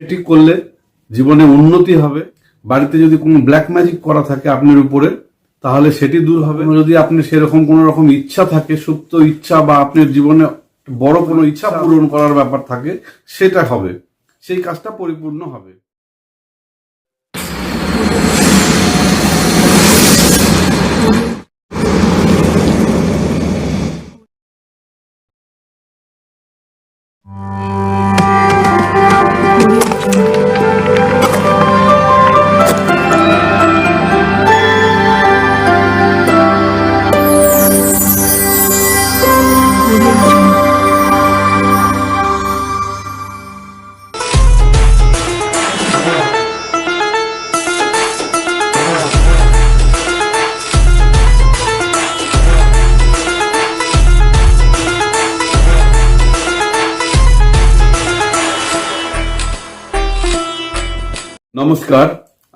এটি করলে জীবনে উন্নতি হবে। বাড়িতে যদি কোনো ব্ল্যাক ম্যাজিক করা থাকে আপনার উপরে, তাহলে সেটি দূর হবে। যদি আপনি সেরকম কোনো রকম ইচ্ছা থাকে, সুপ্ত ইচ্ছা বা আপনার জীবনে বড় কোনো ইচ্ছা পূরণ করার ব্যাপার থাকে, সেটা হবে। সেই কাজটা পরিপূর্ণ হবে। নমস্কার,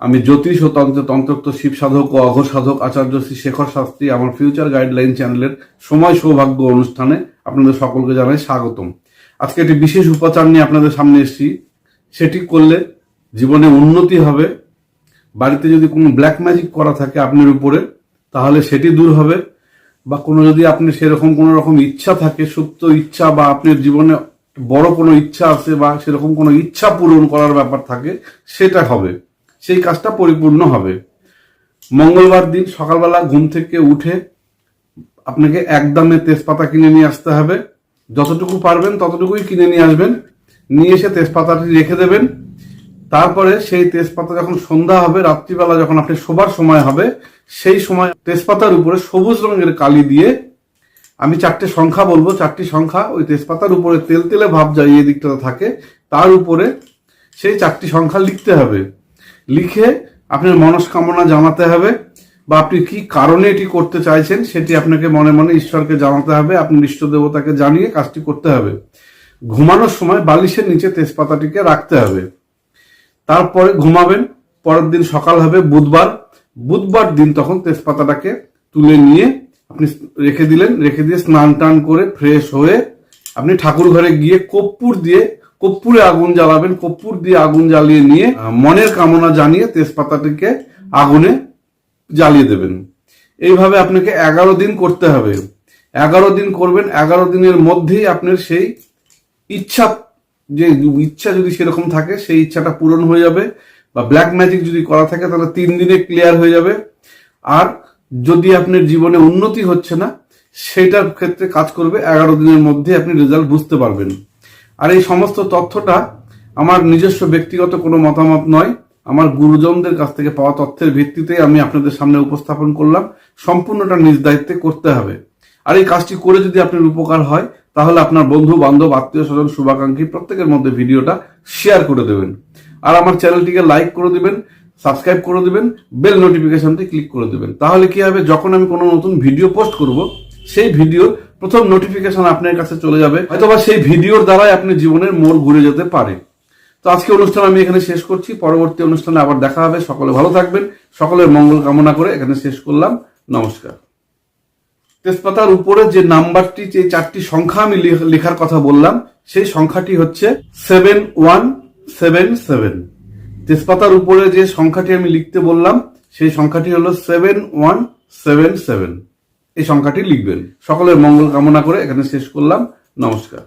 আমি জ্যোতিষ ও তন্ত্র তন্ত্রক্ত শিব সাধক ও অঘ সাধক আচার্য শ্রী শেখর শাস্ত্রী আমার ফিউচার গাইডলাইন চ্যানেলের সময় সৌভাগ্য অনুষ্ঠানে আপনাদের সকলকে জানাই স্বাগতম। আজকে একটি বিশেষ উপাচার নিয়ে আপনাদের সামনে এসেছি। সেটি করলে জীবনে উন্নতি হবে। বাড়িতে যদি কোনো ব্ল্যাক ম্যাজিক করা থাকে আপনার উপরে, তাহলে সেটি দূর হবে। বা কোনো যদি আপনি সেরকম কোনো রকম ইচ্ছা থাকে, সুপ্ত ইচ্ছা বা আপনার জীবনে বড় কোনো ইচ্ছা আছে বা সেরকম কোনো ইচ্ছা পূরণ করার ব্যাপার থাকে, সেটা হবে। সেই কাজটা পরিপূর্ণ হবে। মঙ্গলবার দিন সকালবেলা ঘুম থেকে উঠে আপনাকে একদমে তেজপাতা কিনে নিয়ে আসতে হবে। যতটুকু পারবেন ততটুকুই কিনে নিয়ে আসবেন। নিয়ে এসে তেজপাতাটি রেখে দেবেন। তারপরে সেই তেজপাতা যখন সন্ধ্যা হবে, রাত্রিবেলা যখন আপনি শোবার সময় হবে, সেই সময় তেজপাতার উপরে সবুজ রঙের কালি দিয়ে আমি চারটে সংখ্যা বলব, চারটি সংখ্যা, ওই তেজপাতার উপরে তেল, তেলে ভাব যায় এই দিকটাতে থাকে, তার উপরে সেই চারটি সংখ্যা লিখতে হবে। লিখে আপনার মনস্কামনা জানাতে হবে, বা আপনি কি কারণে এটি করতে চাইছেন সেটি আপনাকে মনে মনে ঈশ্বরকে জানাতে হবে আপনার ইষ্ট দেবতাকে জানিয়ে কাজটি করতে হবে। ঘুমানোর সময় বালিশের নিচে তেজপাতাটিকে রাখতে হবে। তারপরে ঘুমাবেন, পরের দিন সকাল হবে, বুধবার বুধবার দিন তখন তেজপাতাটাকে তুলে নিয়ে আপনি রেখে দিলেন, রেখে দিয়ে স্নান টান করে ফ্রেশ হয়ে আপনি ঠাকুর ঘরে গিয়ে কর্পূর দিয়ে, কর্পূরে আগুন জ্বালাবেন, কর্পূর দিয়ে আগুন জ্বালিয়ে নিয়ে মনের কামনা জানিয়ে তেজপাতাটিকে আগুনে জ্বালিয়ে দেবেন। এইভাবে আপনাকে এগারো দিন করতে হবে। এগারো দিন করবেন, এগারো দিনের মধ্যেই আপনার সেই ইচ্ছা, যে ইচ্ছা যদি সেরকম থাকে, সেই ইচ্ছাটা পূরণ হয়ে যাবে বা ব্ল্যাক ম্যাজিক যদি করা থাকে, তাহলে তিন দিনে ক্লিয়ার হয়ে যাবে। আর যদি আপনার জীবনে উন্নতি হচ্ছে না, সেটার ক্ষেত্রে কাজ করবে এগারো দিনের মধ্যে আপনি রেজাল্ট বুঝতে পারবেন। আর এই সমস্ত তথ্যটা আমার নিজস্ব ব্যক্তিগত কোনো মতামত নয়, আমার গুরুজনদের কাছ থেকে পাওয়া তথ্যের ভিত্তিতে আমি আপনাদের সামনে উপস্থাপন করলাম। সম্পূর্ণটা নিজ দায়িত্বে করতে হবে। আর এই কাজটি করে যদি আপনার উপকার হয়, তাহলে আপনার বন্ধু, বান্ধব, আত্মীয় স্বজন, শুভাকাঙ্ক্ষী, প্রত্যেকের মধ্যে ভিডিওটা শেয়ার করে দেবেন। আর আমার চ্যানেলটিকে লাইক করে দিবেন। সাবস্ক্রাইব করে দেবেন, বেল নোটিফিকেশনটি ক্লিক করে দেবেন। তাহলে কি হবে, যখন আমি কোনো নতুন ভিডিও পোস্ট করব, সেই ভিডিওর প্রথম নোটিফিকেশন আপনার কাছে চলে যাবে, হয়তোবা সেই ভিডিওর দ্বারাই আপনি জীবনের মোড় ঘুরে যেতে পারে। তো আজকে অনুষ্ঠান আমি এখানে শেষ করছি, পরবর্তী অনুষ্ঠানে আবার দেখা হবে, সকলে ভালো থাকবেন, সকলের মঙ্গল কামনা করে এখানে শেষ করলাম, নমস্কার। তেজপাতার উপরে যে নাম্বারটি, যে চারটি সংখ্যা আমি লেখ- লেখার কথা বললাম, সেই সংখ্যাটি হচ্ছে সেভেন ওয়ান সেভেন সেভেন। তেজপাতার উপরে যে সংখ্যাটি আমি লিখতে বললাম, সেই সংখ্যাটি হলো সেভেন ওয়ান সেভেন সেভেন এই সংখ্যাটি লিখবেন। সকলের মঙ্গল কামনা করে এখানে শেষ করলাম। নমস্কার।